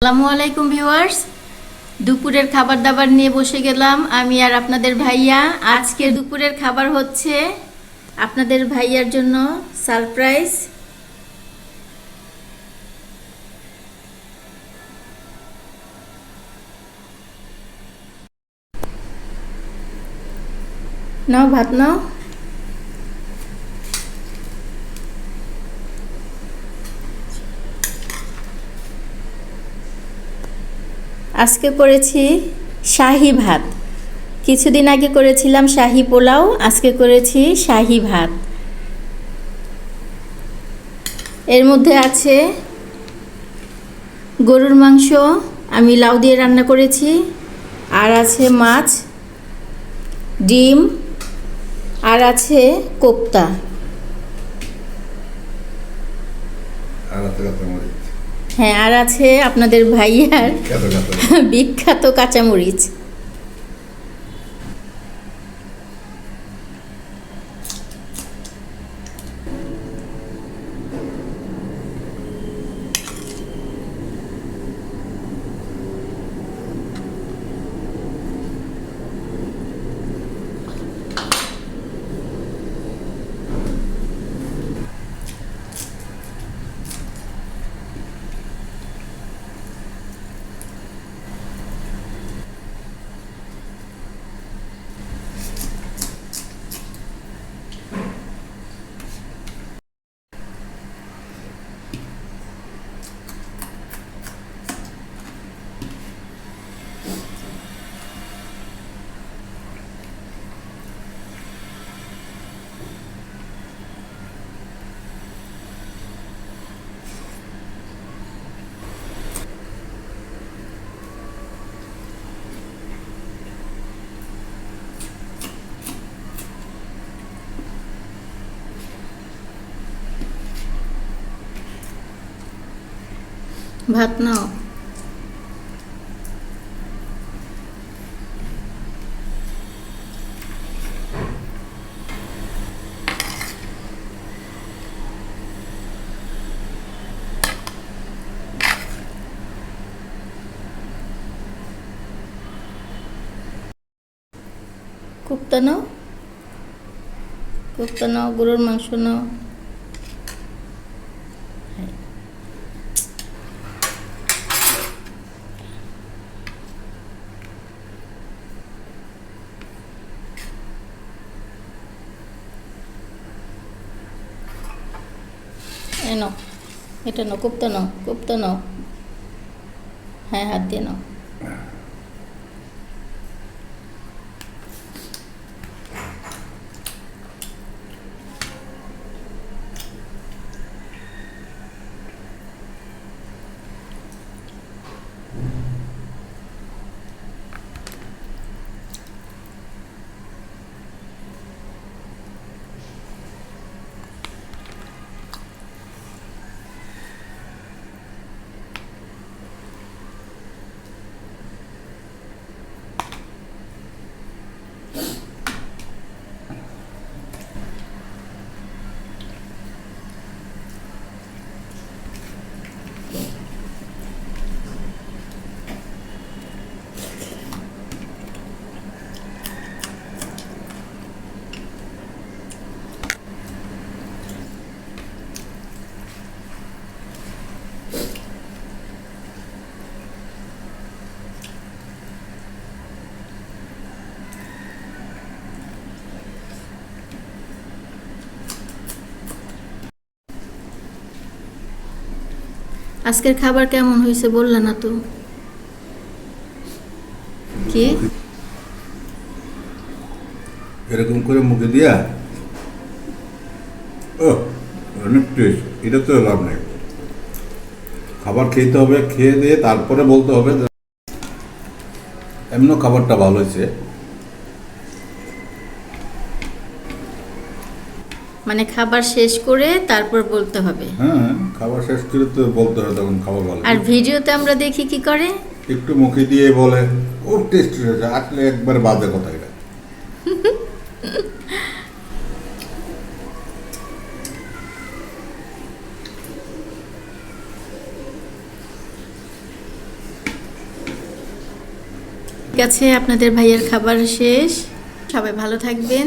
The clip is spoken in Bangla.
আসসালামু আলাইকুম ভিউয়ার্স। দুপুরের খাবার দাবার নিয়ে বসে গেলাম আমি আর আপনাদের ভাইয়া। আজকের দুপুরের খাবার হচ্ছে আপনাদের ভাইয়ার জন্য সারপ্রাইজ। নাও, ভাত নাও। আজকে করেছি শাহি ভাত। কিছুদিন আগে করেছিলাম শাহি পোলাও, আজকে করেছি শাহি ভাত। এর মধ্যে আছে গরুর মাংস, আমি লাউ দিয়ে রান্না করেছি। আর আছে মাছ, ডিম, আর আছে কোপ্তা। হ্যাঁ আর আছে আপনাদের ভাইয়ার বিখ্যাত কাঁচামরিচ। ভাত নাও। কুপ্তা নাও। কুপ্তা নাও গরুর মাংস নাও। এই নাও এটা নাও কোপ্তা নাও কোপ্তা নাও। হ্যাঁ হাত দিয়ে নাও। আজকের খাবার কেমন হয়েছে বললে না তো। কি? এরকম করে মুখে দিয়া এটা তো লাভ নেই। খাবার খেতে হবে, খেয়ে দিয়ে তারপরে বলতে হবে যে, এমনও খাবারটা ভালো হয়েছে। মানে খাবার শেষ করে তারপর বলতে হবে। হ্যাঁ খাবার শেষ করে তো বলতে হবে তখন খাবার ভালো আর ভিডিওতে আমরা দেখি কি করে? একটু মুখে দিয়ে বলে ও টেস্ট হয়েছে আসলে একবারে বাজে কথা এটা। ঠিক আছে আপনাদের ভাইয়ের খাবার শেষ। সবাই ভালো থাকবেন।